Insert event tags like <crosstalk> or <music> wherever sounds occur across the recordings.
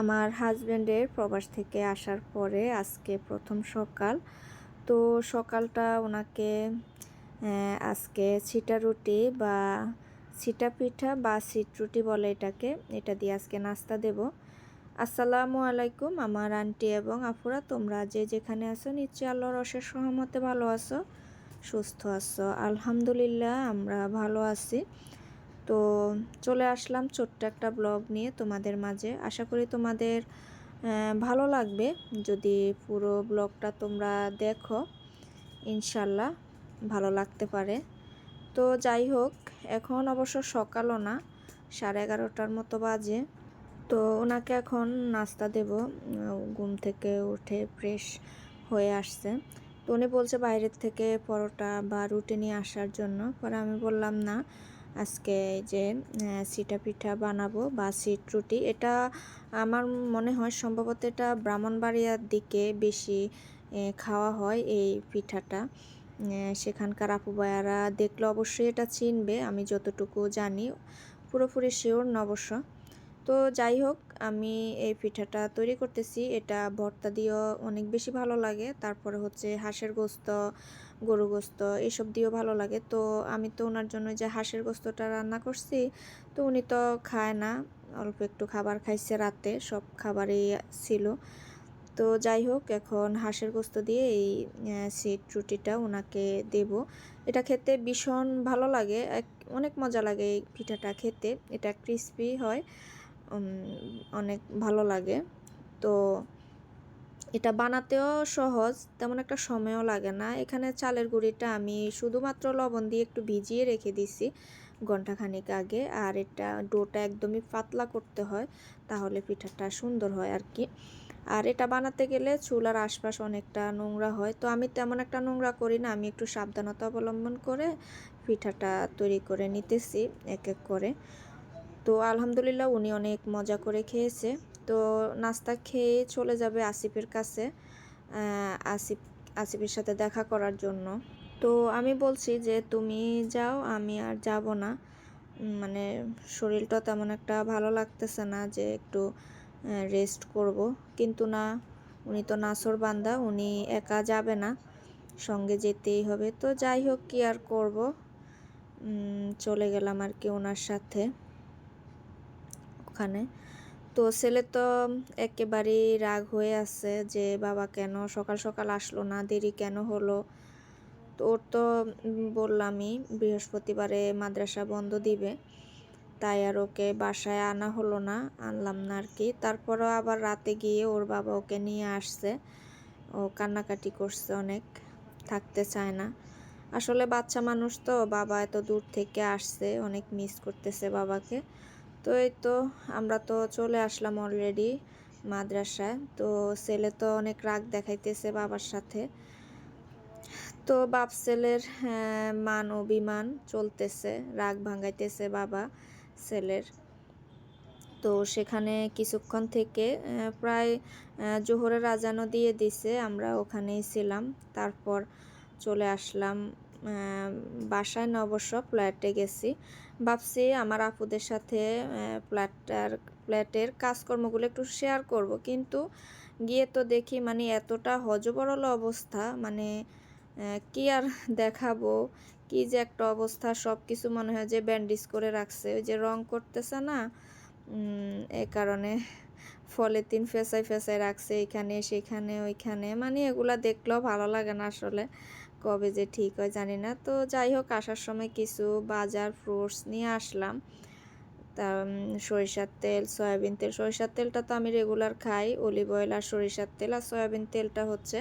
আমার হাজব্যান্ডের প্রবাস থেকে আসার পরে আজকে প্রথম সকাল। তো সকালটা ওনাকে আজকে ছিটা রুটি বা ছিটা পিঠা বা সিট রুটি বলে এটাকে, এটা দিয়ে আজকে নাস্তা দেব। আসসালামু আলাইকুম আমার আন্টি এবং আফুরা তোমরা যে যেখানে আছো নিশ্চয়ই আল্লাহর অশেষ সহমতে ভালো আছো, সুস্থ আছো। আলহামদুলিল্লাহ, আমরা ভালো আছি। তো চলে আসলাম ছোট্ট একটা ব্লগ নিয়ে তোমাদের মাঝে। আশা করি তোমাদের ভালো লাগবে যদি পুরো ব্লগটা তোমরা দেখো। ইনশাল্লাহ ভালো লাগতে পারে। তো যাই হোক, এখন অবশ্য সকালও না, সাড়ে এগারোটার মতো বাজে। তো ওনাকে এখন নাস্তা দেব। ঘুম থেকে উঠে ফ্রেশ হয়ে আসছে। তো উনি বলছে বাইরের থেকে পরোটা বা রুটি নিয়ে আসার জন্য। পরে আমি বললাম, না আজকে যে সিটা পিঠা বানাবো বা সিট রুটি, এটা আমার মনে হয় সম্ভবত এটা ব্রাহ্মণবাড়িয়ার দিকে বেশি খাওয়া হয় এই পিঠাটা। সেখানকার আপু ভাইয়ারা দেখলে অবশ্যই এটা চিনবে, আমি যতটুকু জানি, পুরোপুরি শিওর নবশ্য তো যাই হোক, আমি এই পিঠাটা তৈরি করতেছি। এটা ভর্তা দিয়েও অনেক বেশি ভালো লাগে। তারপরে হচ্ছে হাঁসের গোস্ত গরু গোস্ত এসব দিয়েও ভালো লাগে। তো আমি তো ওনার জন্য যে হাঁসের গোস্তটা রান্না করছি, তো উনি তো খায় না। অল্প একটু খাবার খাইছে রাতে, সব খাবারই ছিল। তো যাই হোক, এখন হাঁসের গোস্ত দিয়ে এই সিট রুটিটা ওনাকে দেব। এটা খেতে ভীষণ ভালো লাগে। অনেক মজা লাগে এই পিঠাটা খেতে। এটা ক্রিস্পি হয়। অনেক ভালো লাগে। তো এটা বানাতেও সহজ, তেমন একটা সময়ও লাগে না। এখানে চালের গুঁড়িটা আমি শুধুমাত্র লবণ দিয়ে একটু ভিজিয়ে রেখে দিছি ঘন্টাখানিক আগে। আর এটা ডোটা একদমই পাতলা করতে হয়, তাহলে পিঠাটা সুন্দর হয় আর কি আর এটা বানাতে গেলে চুলার আশপাশ অনেকটা নোংরা হয়। তো আমি তেমন একটা নোংরা করি না, আমি একটু সাবধানতা অবলম্বন করে পিঠাটা তৈরি করে নিতেছি এক এক করে। তো আলহামদুলিল্লাহ উনি অনেক মজা করে খেয়েছে। তো নাস্তা খেয়ে চলে যাবে আসিফের কাছে আসিফ, আসিফের সাথে দেখা করার জন্য। তো আমি বলছি যে, তুমি যাও, আমি আর যাব না। মানে শরীরটা তেমন একটা ভালো লাগতেছে না যে একটু রেস্ট করব। কিন্তু না, উনি তো নাসর বান্দা, উনি একা যাবে না, সঙ্গে যেতেই হবে। তো যাই হোক, কি আর করব? চলে গেলাম আর কি ওনার সাথে। ওখানে তো ছেলে তো একেবারেই রাগ হয়ে আছে যে, বাবা কেন? সকাল সকাল আসলো না, দেরি কেন হলো? তো ওর তো বললামই, বৃহস্পতিবারে মাদ্রাসা বন্ধ দিবে। তাই আর ওকে বাসায় আনা হলো না, আনলাম না আর কি। তারপরও আবার রাতে গিয়ে ওর বাবা ওকে নিয়ে আসছে। ও কান্নাকাটি করছে অনেক, থাকতে চায় না। আসলে বাচ্চা মানুষ তো, বাবা এত দূর থেকে আসছে, অনেক মিস করতেছে বাবাকে। তো এই তো আমরা তো চলে আসলাম অলরেডি মাদ্রাসায়। তো ছেলে তো অনেক রাগ দেখাইতেছে বাবার সাথে। তো বাপ ছেলের মান অভিমান চলতেছে, রাগ ভাঙাইতেছে বাবা ছেলের। তো সেখানে কিছুক্ষণ থেকে প্রায় জোহরের আজানও দিয়ে দিছে, আমরা ওখানেই ছিলাম। তারপর চলে আসলাম বাসায় না অবশ্য ফ্ল্যাটে গেছি। ভাবছি আমার আপুদের সাথে ফ্ল্যাটটার, ফ্ল্যাটের কাজকর্মগুলো একটু শেয়ার করব। কিন্তু গিয়ে তো দেখি মানে এতটা হজবরল অবস্থা মানে কি আর <laughs> দেখাবো? কি যে একটা অবস্থা সব কিছু মনে হয় যে ব্যান্ডেজ করে রাখছে। ওই যে রং করতেছে না এ কারণে <laughs> ফলে তিন ফেসাই ফেসাই রাখছে, এখানে, সেখানে, ওইখানে। মানে এগুলা দেখলেও ভালো লাগে না আসলে। কবে যে ঠিক হয় জানি না। তো যাই হোক, আসার সময় কিছু বাজার ফ্রুটস নিয়ে আসলাম। তা সরিষার তেল, সয়াবিন তেল। সরিষার তেলটা তো আমি রেগুলার খাই অলিভ অয়েল আর সরিষার তেল। আর সয়াবিন তেলটা হচ্ছে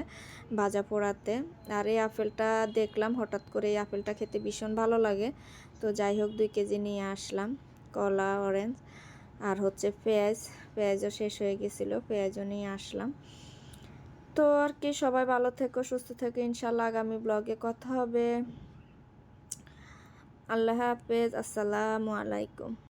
ভাজা পোড়াতে। আর এই আপেলটা দেখলাম, হঠাৎ করে এই আপেলটা খেতে ভীষণ ভালো লাগে। তো যাই হোক, দুই কেজি নিয়ে আসলাম, কলা অরেঞ্জ আর হচ্ছে পেঁয়াজ। পেঁয়াজও শেষ হয়ে গেছিল, পেঁয়াজও নিয়ে আসলাম। তো আর কি সবাই ভালো থেকো, সুস্থ থেকো ইনশাল্লাহ আগামী ব্লগে কথা হবে। আল্লাহ হাফেজ, আসসালামু আলাইকুম।